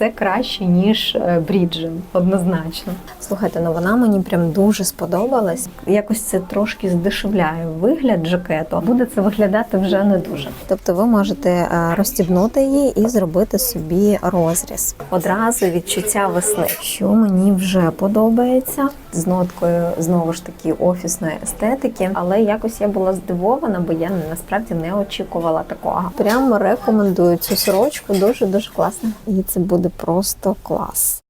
це краще, ніж е, Бріджен, однозначно. Слухайте, ну вона мені прям дуже сподобалась. Якось це трошки здешевляє вигляд жакету. Буде це виглядати вже не дуже. Тобто ви можете е, розстібнути її і зробити собі розріз. Одразу відчуття весни, що мені вже подобається з ноткою знову ж таки офісної естетики, але якось я була здивована, бо я насправді не очікувала такого. Прямо рекомендую цю сорочку, дуже дуже класно. І це буде просто клас.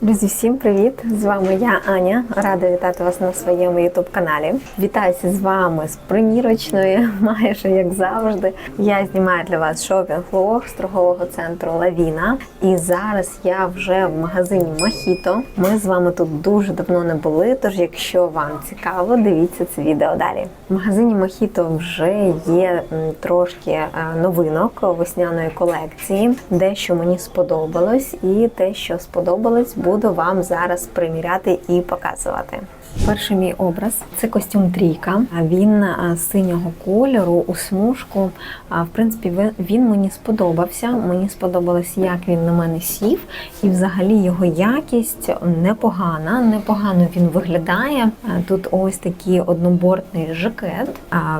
Друзі, всім привіт! З вами я Аня. Рада вітати вас на своєму youtube каналі. Вітаюся з вами з примірочної, майже як завжди. Я знімаю для вас шопінг-влог з торгового центру Лавіна. І зараз я вже в магазині Махіто. Ми з вами тут дуже давно не були. Тож, якщо вам цікаво, дивіться це відео далі. В магазині Махіто вже є трошки е, новинок весняної колекції. Дещо мені сподобалось, і те, що сподобалось, буду вам зараз приміряти і показувати. Перший мій образ це костюм трійка. Він синього кольору у смужку. В принципі, він мені сподобався. Мені сподобалось, як він на мене сів, і взагалі його якість непогана. Непогано він виглядає. Тут ось такий однобортний жакет.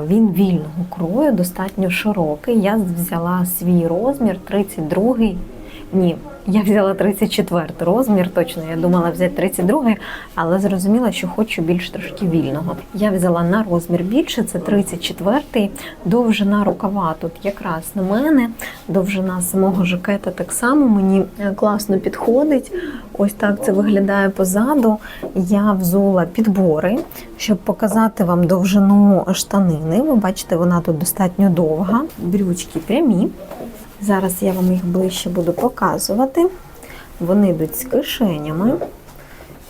Він вільного крою, достатньо широкий. Я взяла свій розмір 32 ні, я взяла 34 розмір, точно. Я думала взяти 32, але зрозуміла, що хочу більш трошки вільного. Я взяла на розмір більше, це 34. Довжина рукава тут якраз на мене. Довжина самого жакета так само мені е, класно підходить. Ось так це виглядає позаду. Я взула підбори, щоб показати вам довжину штанини. Ви бачите, вона тут достатньо довга. Брючки прямі. Зараз я вам їх ближче буду показувати. Вони йдуть з кишенями,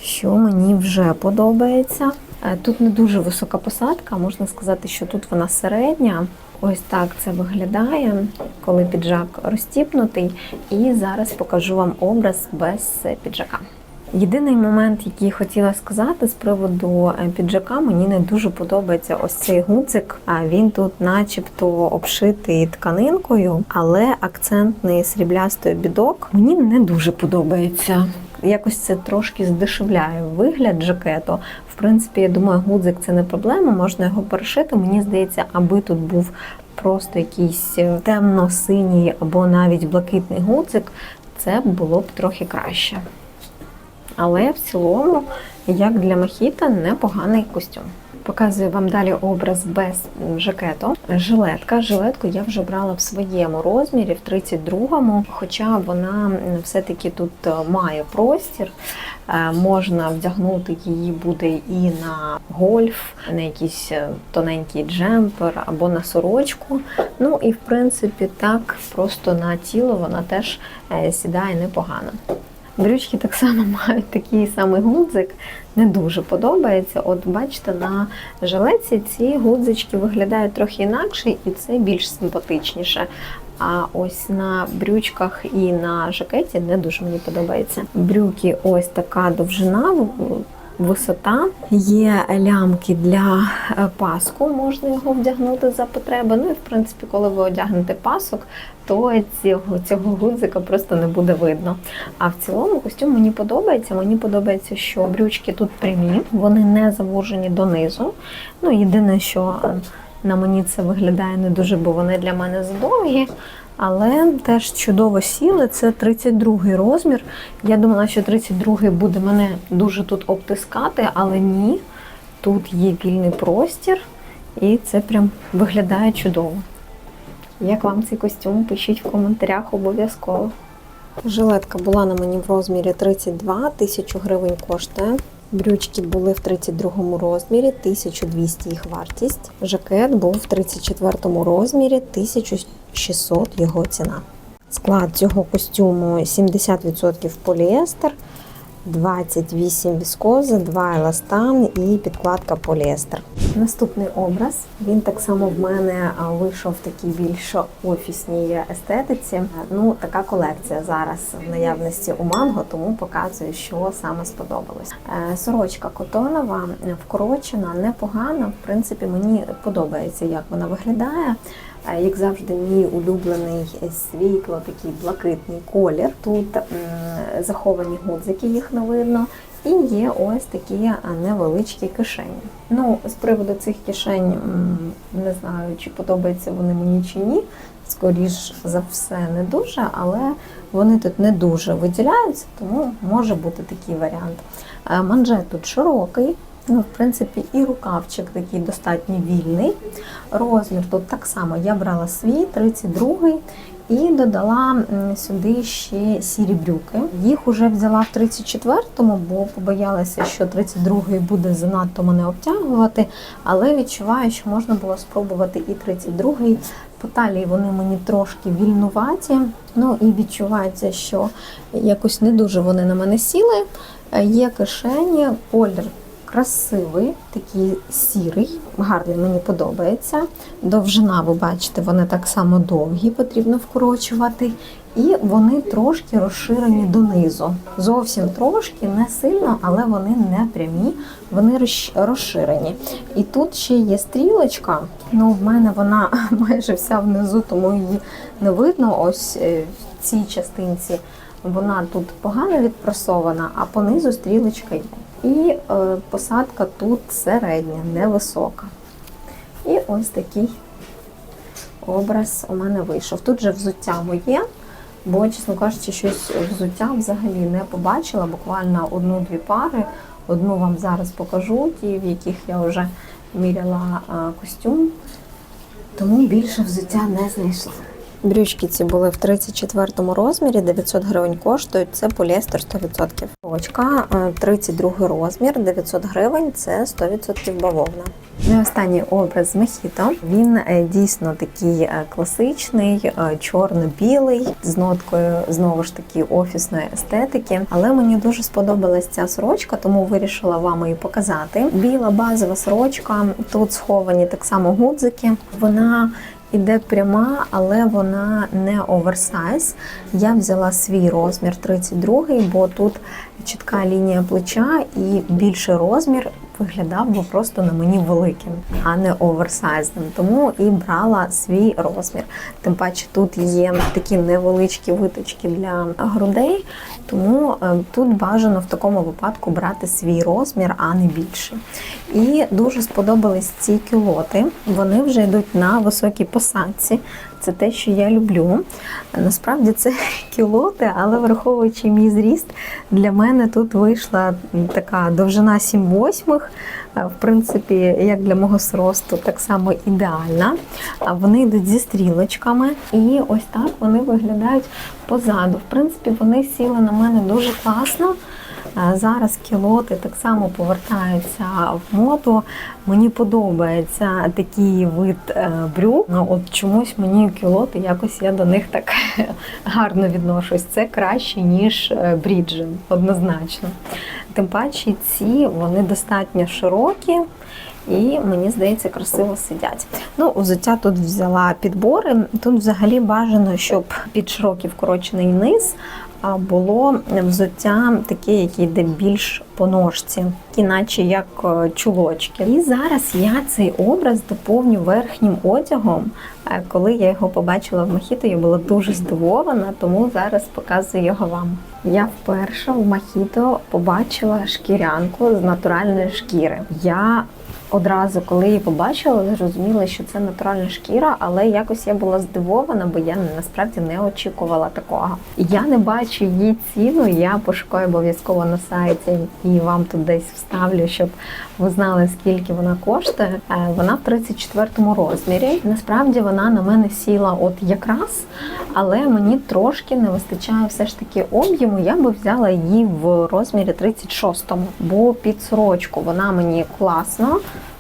що мені вже подобається. Е, Тут не дуже висока посадка, можна сказати, що тут вона середня. Ось так це виглядає, коли піджак розтіпнутий. І зараз покажу вам образ без е, піджака. Єдиний момент, який хотіла сказати з приводу е, піджака, мені не дуже подобається ось цей гудзик. Він тут, начебто, обшитий тканинкою, але акцентний сріблястий обідок мені не дуже подобається. Якось це трошки здешевляє вигляд жакету. В принципі, я думаю, гудзик це не проблема, можна його перешити. Мені здається, аби тут був просто якийсь е, темно-синій або навіть блакитний гудзик, це було б трохи краще. Але в цілому, як для мохіта, непоганий костюм. Показую вам далі образ без жакету. Жилетка. Жилетку я вже брала в своєму розмірі, в 32-му, хоча вона все-таки тут е, має простір. Е, Можна вдягнути її буде і на гольф, на якийсь е, тоненький джемпер або на сорочку. Ну і в принципі так просто на тіло вона теж сідає непогано. Брючки так само мають такий самий гудзик, не дуже подобається. От бачите, на жилеці ці гудзички виглядають трохи інакше, і це більш симпатичніше. А ось на брючках і на жакеті не дуже мені подобається. Брюки ось така довжина. Висота, є лямки для е, паску, можна його вдягнути за потреби. Ну і в принципі, коли ви одягнете пасок, то цього, цього гудзика просто не буде видно. А в цілому костюм мені подобається. Мені подобається, що брючки тут прямі, вони не завужені донизу. Ну, єдине, що на мені це виглядає не дуже, бо вони для мене задовгі. Але теж чудово сіли. Це 32 розмір. Я думала, що 32 буде мене дуже тут обтискати, але ні. Тут є вільний простір, і це прям виглядає чудово. Як вам цей костюм? Пишіть в коментарях обов'язково. Жилетка була на мені в розмірі 32, 1000 гривень коштує. Брючки були в 32 розмірі, 1200 їх вартість. Жакет був в 34 розмірі, 1600 його ціна. Склад цього костюму 70% поліестер, 28 віскоза, 2 еластан і підкладка поліестер. Наступний образ. Він так само в мене вийшов в такій більш офісній естетиці. Ну, така колекція зараз в наявності у манго, тому показую, що саме сподобалось. Е, Сорочка котонова, вкорочена, непогана. В принципі, мені подобається, як вона виглядає. Е, Як завжди, мій улюблений світло, такий блакитний колір. Тут заховані гудзики, їх не видно. І є ось такі е, невеличкі кишені. Ну, з приводу цих кишень не знаю, чи подобаються вони мені чи ні. Скоріш за все, не дуже, але вони тут не дуже виділяються, тому може бути такий варіант. Е, Манжет тут широкий, ну, в принципі, і рукавчик такий достатньо вільний. Розмір тут так само я брала свій, 32 і додала сюди ще сірі брюки. Їх уже взяла в 34-му, бо побоялася, що 32-й буде занадто мене обтягувати, але відчуваю, що можна було спробувати і 32-й. По талії вони мені трошки вільнуваті. Ну і відчувається, що якось не дуже вони на мене сіли. Е, Є кишені, колір красивий, такий сірий, гарний, мені подобається. Довжина, ви бачите, вони так само довгі, потрібно вкорочувати. І вони трошки розширені донизу. Зовсім трошки, не сильно, але вони не прямі, вони розширені. І тут ще є стрілочка. Ну, в мене вона майже вся внизу, тому її не видно. Ось е, в цій частинці вона тут погано відпрасована, а понизу стрілочка є. І е, посадка тут середня, невисока. І ось такий образ у мене вийшов. Тут же взуття моє, бо, чесно кажучи, щось взуття взагалі не побачила. Буквально одну-дві пари. Одну вам зараз покажу, ті, в яких я вже міряла е, костюм. Тому більше взуття не знайшла. Брючки ці були в 34 розмірі, 900 гривень коштують, це поліестер 100%. Очка 32 розмір, 900 гривень, це 100% бавовна. Ну і останній образ з Мохіто. Він е, дійсно такий е, класичний, е, чорно-білий, з ноткою знову ж таки офісної естетики. Але мені дуже сподобалась ця сорочка, тому вирішила вам її показати. Біла базова сорочка, тут сховані так само гудзики. Вона Іде пряма, але вона не оверсайз. Я взяла свій розмір 32, бо тут чітка лінія плеча і більший розмір виглядав би просто на мені великим, а не оверсайзним. Тому і брала свій розмір. Тим паче тут є такі невеличкі виточки для грудей, тому е, тут бажано в такому випадку брати свій розмір, а не більше. І дуже сподобались ці кюлоти. Вони вже йдуть на високій посадці. Це те, що я люблю. Насправді це кілоти, але враховуючи мій зріст, для мене тут вийшла така довжина 7 восьмих. Е, В принципі, як для мого зросту, так само ідеальна. Вони йдуть зі стрілочками, і ось так вони виглядають позаду. В принципі, вони сіли на мене дуже класно. Зараз кілоти так само повертаються в моду. Мені подобається такий вид е, брюк. Ну, От чомусь мені кілоти, якось я до них так гарно відношусь. Це краще, ніж е, бріджі, однозначно. Тим паче ці вони достатньо широкі. І мені здається, красиво сидять. Ну, взуття тут взяла підбори. Тут взагалі бажано, щоб під широкий вкорочений низ було взуття таке, яке йде більш по ножці, іначе як е, чулочки. І зараз я цей образ доповню верхнім одягом. Е, Коли я його побачила в Мохіто, я була дуже здивована, тому зараз показую його вам. Я вперше в Мохіто побачила шкірянку з натуральної шкіри. Я Одразу, коли її побачила, зрозуміла, що це натуральна шкіра, але якось я була здивована, бо я насправді не очікувала такого. Я не бачу її ціну. Я пошукаю обов'язково на сайті і вам тут десь вставлю, щоб ви знали, скільки вона коштує. Е, Вона в 34 розмірі. Насправді вона на мене сіла от якраз, але мені трошки не вистачає все ж таки об'єму. Я би взяла її в розмірі 36, бо під сорочку вона мені класно.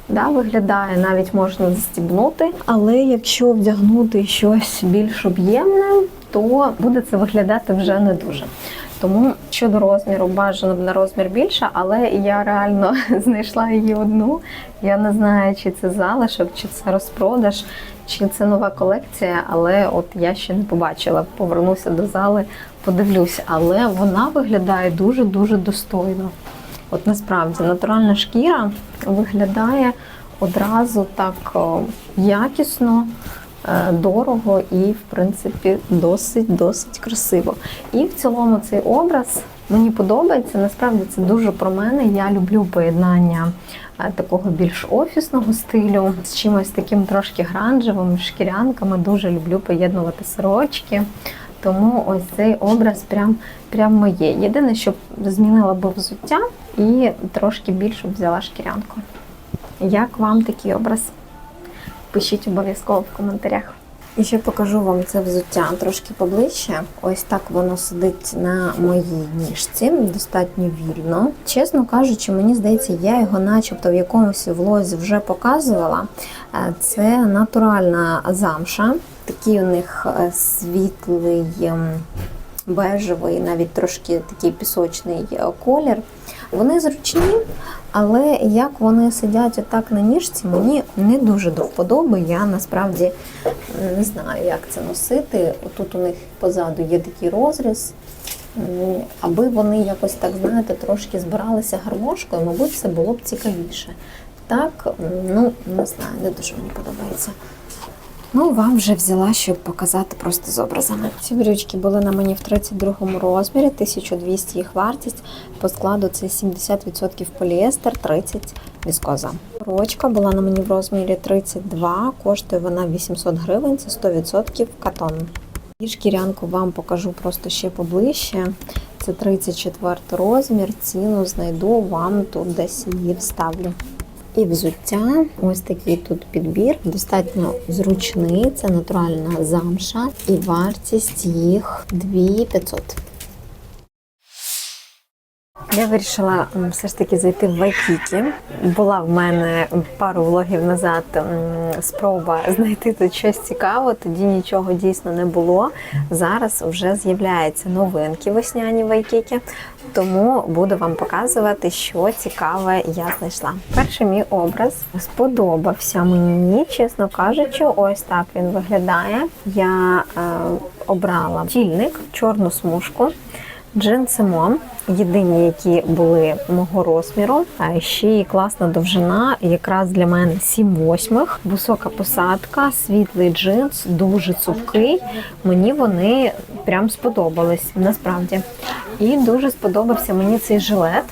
Да, виглядає, навіть можна застібнути. Але якщо вдягнути щось більш об'ємне, то буде це виглядати вже не дуже. Тому щодо розміру, бажано б на розмір більше, але я реально знайшла її одну. Я не знаю, чи це залишок, чи це розпродаж, чи це нова колекція, але от я ще не побачила. Повернуся до зали, подивлюся. Але вона виглядає дуже-дуже достойно. От насправді натуральна шкіра виглядає одразу так якісно, е, дорого і, в принципі, досить досить красиво. І в цілому цей образ мені подобається. Насправді це дуже про мене. Я люблю поєднання е, такого більш офісного стилю з чимось таким трошки гранжевим, шкірянками. Дуже люблю поєднувати сорочки. Тому ось цей образ прям, прям моє. Єдине, що змінила би взуття і трошки більше взяла шкірянку. Як вам такий образ? Пишіть обов'язково в коментарях. І ще покажу вам це взуття трошки поближче. Ось так воно сидить на моїй ніжці, достатньо вільно. Чесно кажучи, мені здається, я його начебто в якомусь влозі вже показувала. Е, Це натуральна замша. Такий у них е, світлий ем, бежевий, навіть трошки такий пісочний е, колір. Вони зручні, але як вони сидять отак на ніжці, мені не дуже до вподоби. Я насправді не знаю, як це носити. Тут у них позаду є такий розріз. Аби вони якось так, знаєте, трошки збиралися гармошкою, мабуть, це було б цікавіше. Так, ну не знаю, не дуже мені подобається. Ну, вам вже взяла, щоб показати просто з образами. Ці брючки були на мені в 32 розмірі, 1200 їх вартість. По складу це 70% поліестер, 30 віскоза. Рочка була на мені в розмірі 32, коштує вона 800 гривень, це 100% катон. І шкірянку вам покажу просто ще поближче. Це 34 розмір, ціну знайду, вам тут десь її вставлю. І взуття, ось такий тут підбір, достатньо зручний, це натуральна замша, і вартість їх 2500. Я вирішила все ж таки зайти в Вайкікі. Була в мене пару влогів назад спроба знайти тут щось цікаве, тоді нічого дійсно не було. Зараз вже з'являються новинки весняні Вайкікі, тому буду вам показувати, що цікаве я знайшла. Перший мій образ сподобався мені, чесно кажучи, ось так він виглядає. Я е, обрала тільник, чорну смужку. Джинси Мом, єдині, які були мого розміру. А ще і класна довжина, якраз для мене 7 восьмих. Висока посадка, світлий джинс, дуже цупкий. Мені вони прям сподобались насправді. І дуже сподобався мені цей жилет.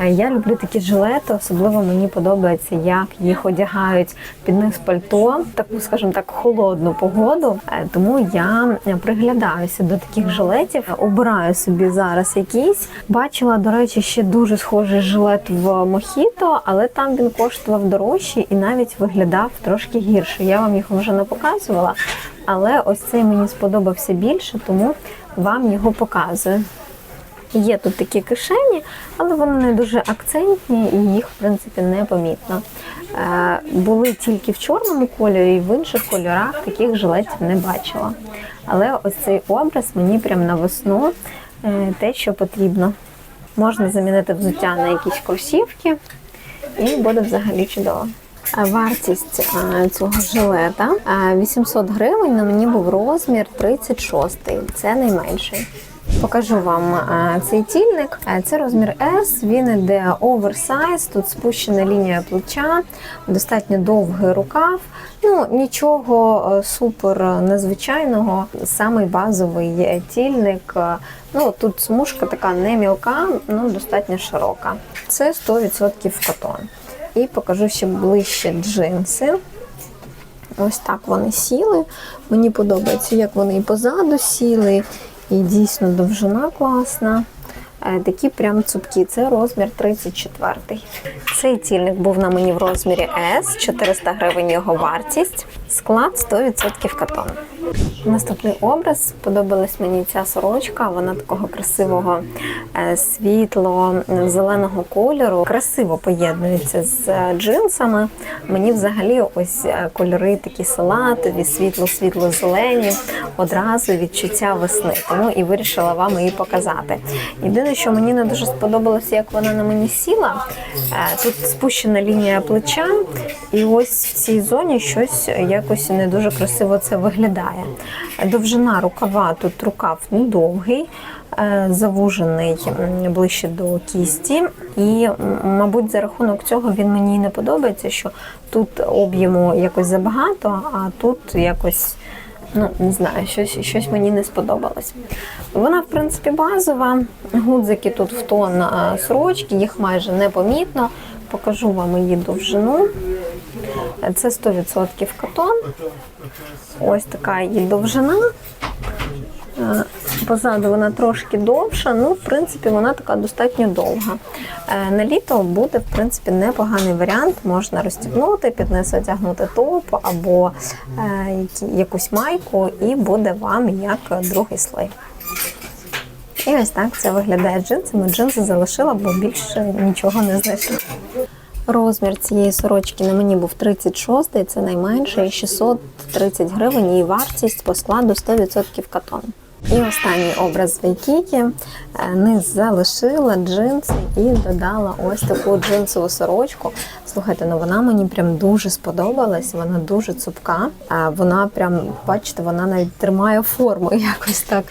Е, Я люблю такі жилети, особливо мені подобається, як їх одягають під низ пальто, таку, скажімо так, холодну погоду. Е, Тому я приглядаюся до таких жилетів, обираю собі зараз якийсь. Бачила, до речі, ще дуже схожий жилет в Мохіто, але там він коштував дорожче і навіть виглядав трошки гірше. Я вам їх вже не показувала, але ось цей мені сподобався більше, тому вам його показую. Є тут такі кишені, але вони не дуже акцентні і їх, в принципі, не помітно. Е, були тільки в чорному кольорі, і в інших кольорах таких жилетів не бачила. Але ось цей образ мені прям на весну е, те, що потрібно. Можна замінити взуття на якісь кросівки, і буде взагалі чудово. Вартість е, цього жилета е, 800 гривень. На мені був розмір 36, це найменший. Покажу вам е, цей тільник. Е, Це розмір S, він іде оверсайз, тут спущена лінія плеча, достатньо довгий рукав. Ну, нічого е, супер незвичайного. Самий базовий тільник. Ну, тут смужка така не мілка, ну достатньо широка. Це 100% катон. І покажу ще ближче джинси. Ось так вони сіли. Мені подобається, як вони і позаду сіли, і дійсно довжина класна. Е, Такі прям цупкі. Це розмір 34. Цей цільник був на мені в розмірі S, 400 гривень його вартість. Склад 100% катон. Наступний образ сподобалась мені ця сорочка. Вона такого красивого е, світло-зеленого кольору. Красиво поєднується з е, джинсами. Мені взагалі ось е, кольори такі салатові, світло-світло-зелені. Одразу відчуття весни. Тому і вирішила вам її показати. Єдине, що мені не дуже сподобалося, як вона на мені сіла. Тут спущена лінія плеча, і ось в цій зоні щось якось не дуже красиво це виглядає. Довжина рукава тут рукав недовгий, е, завужений ближче до кісті. І, мабуть, за рахунок цього він мені не подобається, що тут об'єму якось забагато, а тут якось. Ну, не знаю, щось, щось мені не сподобалось. Вона, в принципі, базова. Гудзики тут в тон е, сорочки, їх майже непомітно. Покажу вам її довжину. Це 100% катон. Ось така її довжина. Е, Позаду вона трошки довша, ну, в принципі, вона така достатньо довга. Е, На літо буде, в принципі, непоганий варіант. Можна розстібнути, під низ одягнути топ або е, якусь майку, і буде вам як другий слой. І ось так це виглядає джинсами. Джинси залишила, бо більше нічого не знайшла. Розмір цієї сорочки на мені був 36, це найменший, 630 гривень, її вартість по складу 100% катон. І останній образ з Вайкікі. Е, Низ залишила джинси і додала ось таку джинсову сорочку. Слухайте, ну вона мені прям дуже сподобалась, вона дуже цупка. А Вона прям, бачите, вона навіть тримає форму якось так.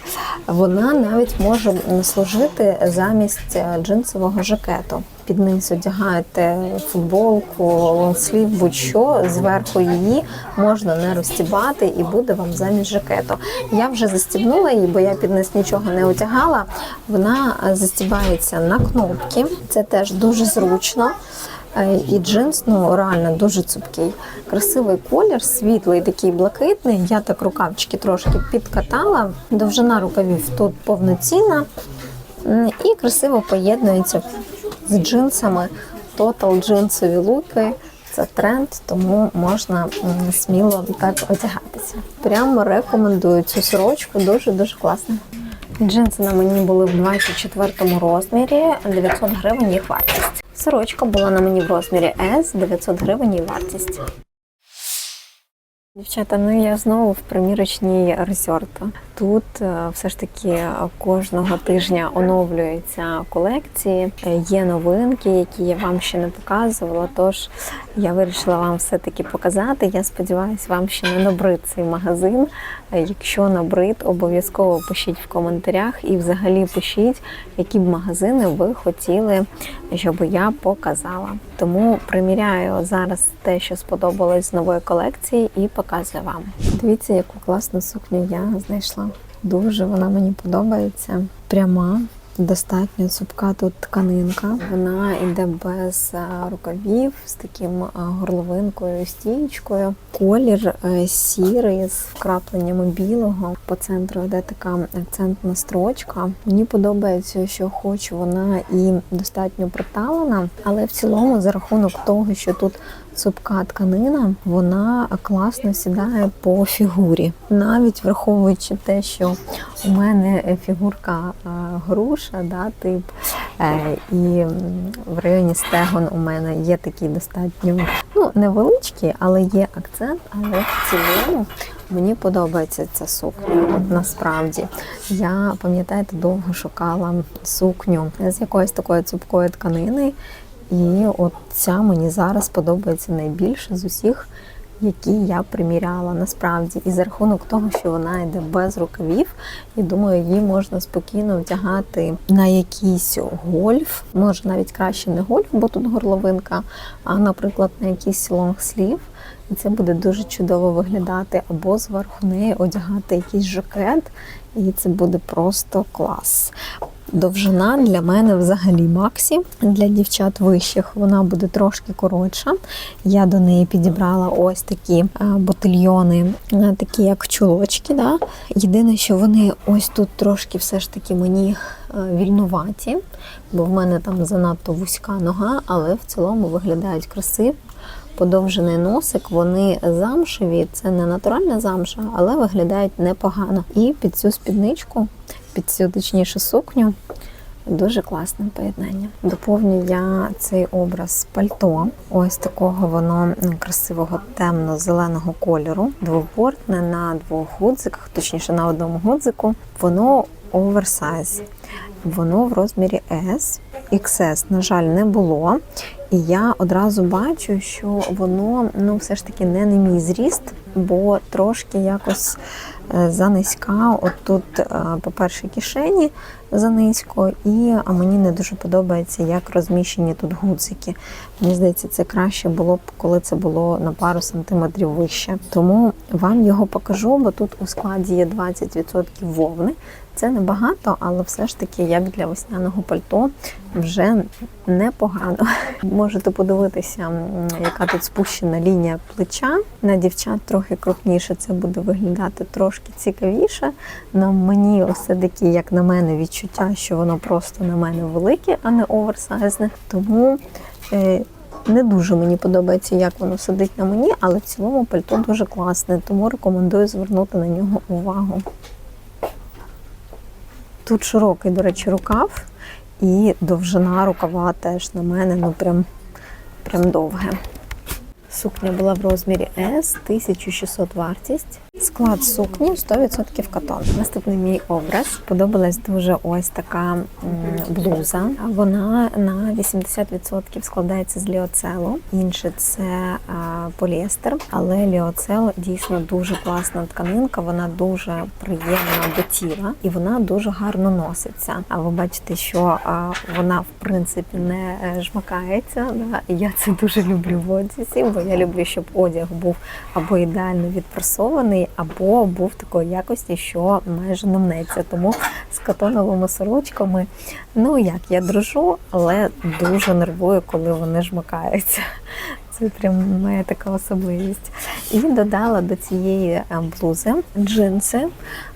Вона навіть може служити замість е, джинсового жакету. Під низ одягаєте футболку, лонгслів, будь-що, зверху її можна не розстібати і буде вам замість жакету. Я вже застібнула її, бо я під низ нічого не одягала. Вона е, застібається на кнопки, це теж дуже зручно. Е, І джинс ну реально дуже цупкий. Красивий колір, світлий, такий блакитний. Я так рукавчики трошки підкатала. Довжина рукавів тут повноцінна і красиво поєднується з джинсами. Тотал джинсові луки. Це тренд, тому можна сміло так одягатися. Прямо рекомендую цю сорочку, дуже дуже класна. Джинси на мені були в 24 розмірі, 900 гривень їх вартість. Сорочка була на мені в розмірі S, 900 гривень її вартість. Дівчата, ну я знову в примірочній резорту. Тут е, все ж таки кожного тижня оновлюються колекції. Е, Є новинки, які я вам ще не показувала. Тож я вирішила вам все-таки показати. Я сподіваюся, вам ще не набрид цей магазин. Е, Якщо набрид, обов'язково пишіть в коментарях і взагалі пишіть, які б магазини ви хотіли, щоб я показала. Тому приміряю зараз те, що сподобалось з нової колекції, і показую вам. Дивіться, яку класну сукню я знайшла. Дуже вона мені подобається. Пряма. Достатньо цупка тут тканинка. Вона йде без рукавів з таким а, горловинкою, стієчкою. Колір е, сірий з вкрапленнями білого. По центру йде така акцентна строчка. Мені подобається, що хоч вона і достатньо приталена, але в цілому, за рахунок того, що тут цупка тканина, вона класно сідає по фігурі. Навіть враховуючи те, що у мене фігурка е, груша, да, тип, е, і в районі стегон у мене є такі достатньо ну, невеличкі, але є акцент. Але в цілому мені подобається ця сукня. Насправді я пам'ятаєте, довго шукала сукню з якоїсь такої цупкої тканини. І от ця мені зараз подобається найбільше з усіх, які я приміряла насправді. І за рахунок того, що вона йде без рукавів, і думаю, її можна спокійно вдягати на якийсь гольф. Може навіть краще не гольф, бо тут горловинка, а, наприклад, на якийсь лонгслів. І це буде дуже чудово виглядати, або зверху неї одягати якийсь жакет, і це буде просто клас. Довжина для мене взагалі максі. Для дівчат вищих вона буде трошки коротша. Я до неї підібрала ось такі е, ботильйони, е, такі як чулочки. Да? Єдине, що вони ось тут трошки все ж таки мені е, вільнуваті, бо в мене там занадто вузька нога, але в цілому виглядають красиво. Подовжений носик, вони замшеві, це не натуральна замша, але виглядають непогано. І під цю спідничку, під цю точніше сукню, дуже класне поєднання. Доповню я цей образ пальто. Ось такого воно красивого темно-зеленого кольору, двобортне на двох гудзиках, точніше на одному гудзику. Воно оверсайз. Воно в розмірі S. XS, на жаль, не було. І я одразу бачу, що воно ну все ж таки не на мій зріст, бо трошки якось занизька. От тут, е, по-перше, кишені занизько, і мені не дуже подобається, як розміщені тут гудзики. Мені здається, це краще було б, коли це було на пару сантиметрів вище. Тому вам його покажу, бо тут у складі є 20% вовни. Це небагато, але все ж таки, як для весняного пальто, вже непогано. Можете подивитися, яка тут спущена лінія плеча. На дівчат трохи крупніше це буде виглядати трошки цікавіше. На мені все таки, як на мене, відчуття, що воно просто на мене велике, а не оверсайзне. Тому е, не дуже мені подобається, як воно сидить на мені, але в цілому пальто дуже класне, тому рекомендую звернути на нього увагу. Тут широкий, до речі, рукав, і довжина рукава теж на мене ну прям, прям довге. Сукня була в розмірі S, 1600 вартість. Склад сукні 100% катон. Наступний мій образ. Подобалась дуже ось така блуза. Вона на 80% складається з ліоцелу. Інше це поліестер, але ліоцел дійсно дуже класна тканинка. Вона дуже приємна до тіла і вона дуже гарно носиться. А ви бачите, що вона в принципі не е, жмакається. Я це дуже люблю в одязі, бо я люблю, щоб одяг був або ідеально або був такої якості, що майже не мнеться. Тому з катоновими сорочками, ну як я дружу, але дуже нервую, коли вони жмакаються. Це прям моя така особливість. І додала до цієї е, блузи джинси.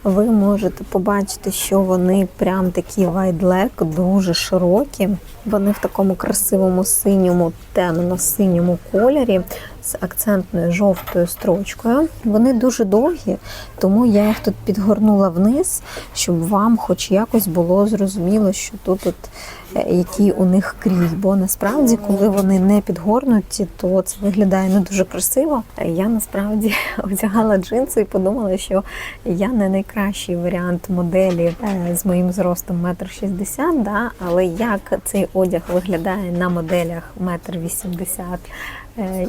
Ви можете побачити, що вони прям такі вайдлек, дуже широкі. Вони в такому красивому синьому, темно-синьому кольорі з акцентною жовтою строчкою. Вони дуже довгі, тому я їх тут підгорнула вниз, щоб вам хоч якось було зрозуміло, що тут от е, який у них крій. Бо насправді, коли вони не підгорнуті, то це виглядає не дуже красиво. Я насправді одягала джинси і подумала, що я не найкращий варіант моделі е, з моїм зростом 1,60 м, да? але як цей одяг виглядає на моделях 1,80 м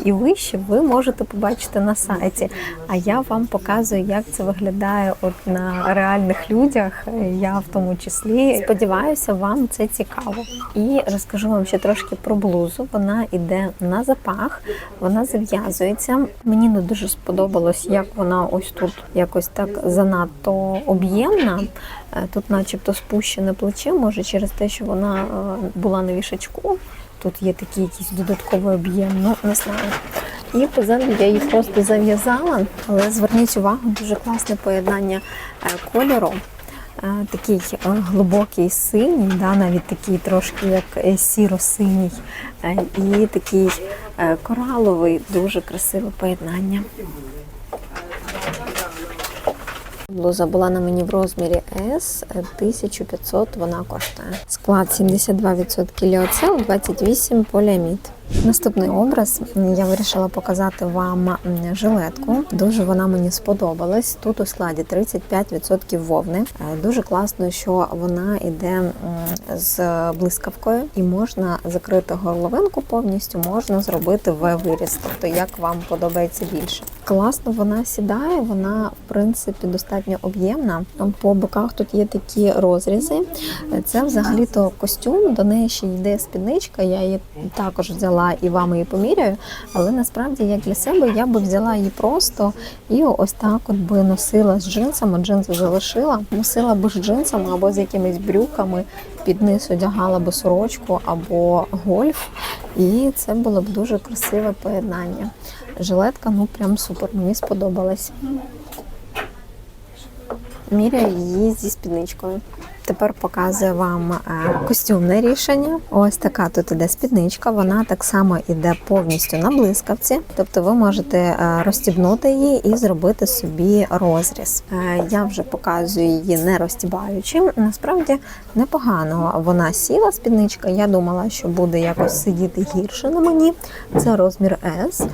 і вище, ви можете побачити на сайті. А я вам показую, як це виглядає от на реальних людях. е, Я в тому числі сподіваюся, вам це цікаво. І розкажу вам ще трошки про блузу. Вона йде на запах, вона зав'язується. Мені не дуже сподобалось, як вона ось тут якось так занадто об'ємна. Е, Тут, начебто, спущене плече, може через те, що вона е, була на вішачку. Тут є такий якийсь додатковий об'єм, ну не знаю. І позаду я її просто зав'язала, але зверніть увагу, дуже класне поєднання е, кольору. Е, Такий е, глибокий синій, да, навіть такий трошки як сіро-синій, і такий кораловий, дуже красиве поєднання. Блуза була на мені в розмірі S, 1500 вона коштує. Склад 72% ліоцел, 28 поліамід. Наступний образ я вирішила показати вам жилетку. Дуже вона мені сподобалась. Тут у складі 35% вовни. Е, Дуже класно, що вона йде з блискавкою, і можна закрити горловинку повністю, можна зробити В-виріз, тобто як вам подобається більше. Класно вона сідає, вона в принципі достатньо об'ємна. По боках тут є такі розрізи. Це взагалі-то костюм, до неї ще йде спідничка. Я її також взяла і вам її поміряю. Але насправді, як для себе, я би взяла її просто і ось так от би носила з джинсами, джинси залишила, носила би з джинсами або з якимись брюками, під низ одягала би сорочку або гольф. І це було б дуже красиве поєднання. Жилетка, ну прям супер, мені сподобалась. Міряю її зі спідничкою. Тепер показую вам е, костюмне рішення. Ось така тут іде спідничка. Вона так само іде повністю на блискавці. Тобто ви можете е, розстібнути її і зробити собі розріз. Е, Я вже показую її не розстібаючи. Насправді непогано вона сіла спідничка. Я думала, що буде якось сидіти гірше на мені. Це розмір S.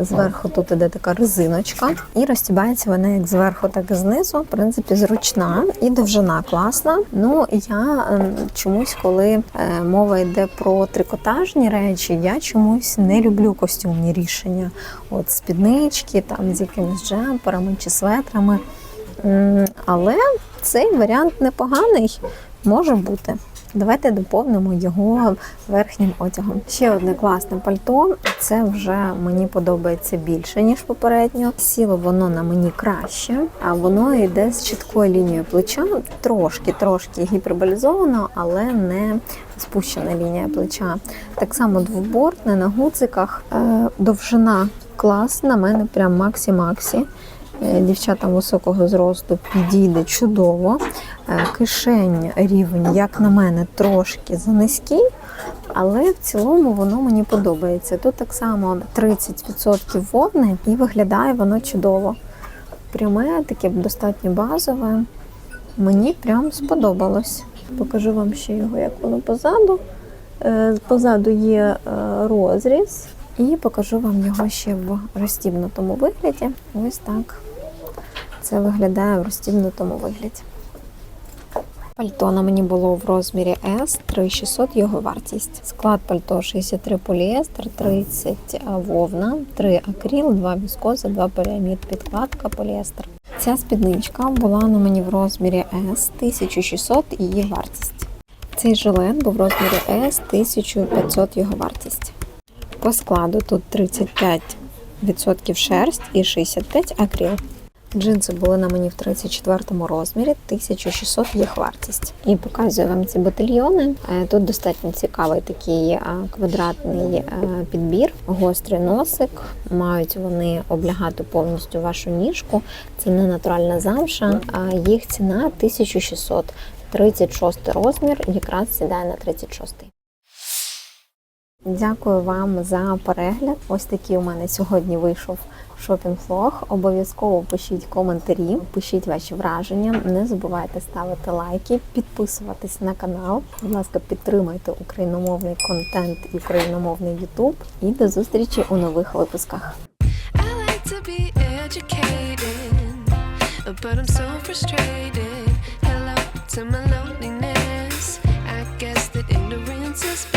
Зверху тут іде така резиночка, і розтібається вона як зверху, так і знизу. В принципі, зручна і довжина класна. Ну я е, чомусь, коли е, мова йде про трикотажні речі, я чомусь не люблю костюмні рішення. От спіднички, там з якимись джемперами чи светрами. Але цей варіант непоганий, може бути. Давайте доповнимо його верхнім одягом. Ще одне класне пальто. Це вже мені подобається більше, ніж попередньо. Сіло воно на мені краще, а воно йде з чіткою лінією плеча. Трошки, трошки гіперболізовано, але не спущена лінія плеча. Так само двобортне на гуциках. Е, Довжина клас на мене прям максі-максі. Е, Дівчатам високого зросту підійде чудово. Е, Кишень рівень, як на мене, трошки занизький, але в цілому воно мені подобається. Тут так само 30% вовни і виглядає воно чудово. Пряме, таке достатньо базове. Мені прям сподобалось. Покажу вам ще його, як воно позаду. Е, Позаду є розріз, і покажу вам його ще в розстібнутому вигляді. Ось так це виглядає в розстібнутому вигляді. Пальто на мені було в розмірі S, 3600 його вартість. Склад пальто 63 поліестер, 30 вовна, 3 акрил, 2 віскоза, 2 поліамід, підкладка, поліестер. Ця спідничка була на мені в розмірі S, 1600 її вартість. Цей жилет був в розмірі S, 1500 його вартість. По складу тут 35% шерсть і 65 акрил. Джинси були на мені в 34 розмірі, 1600 їх вартість. І показую вам ці ботильйони. Е, Тут достатньо цікавий такий е, квадратний е, підбір, гострий носик. Мають вони облягати повністю вашу ніжку. Це не натуральна замша, а їх ціна 1600. 36 розмір якраз сідає на 36. Дякую вам за перегляд. Ось такий у мене сьогодні вийшов шопінг-влог. Обов'язково пишіть коментарі, пишіть ваші враження. Не забувайте ставити лайки, підписуватись на канал. Будь ласка, підтримайте україномовний контент і україномовний YouTube. І до зустрічі у нових випусках. But I'm so frustrated. Hello to my loneliness. I guess that ignorance is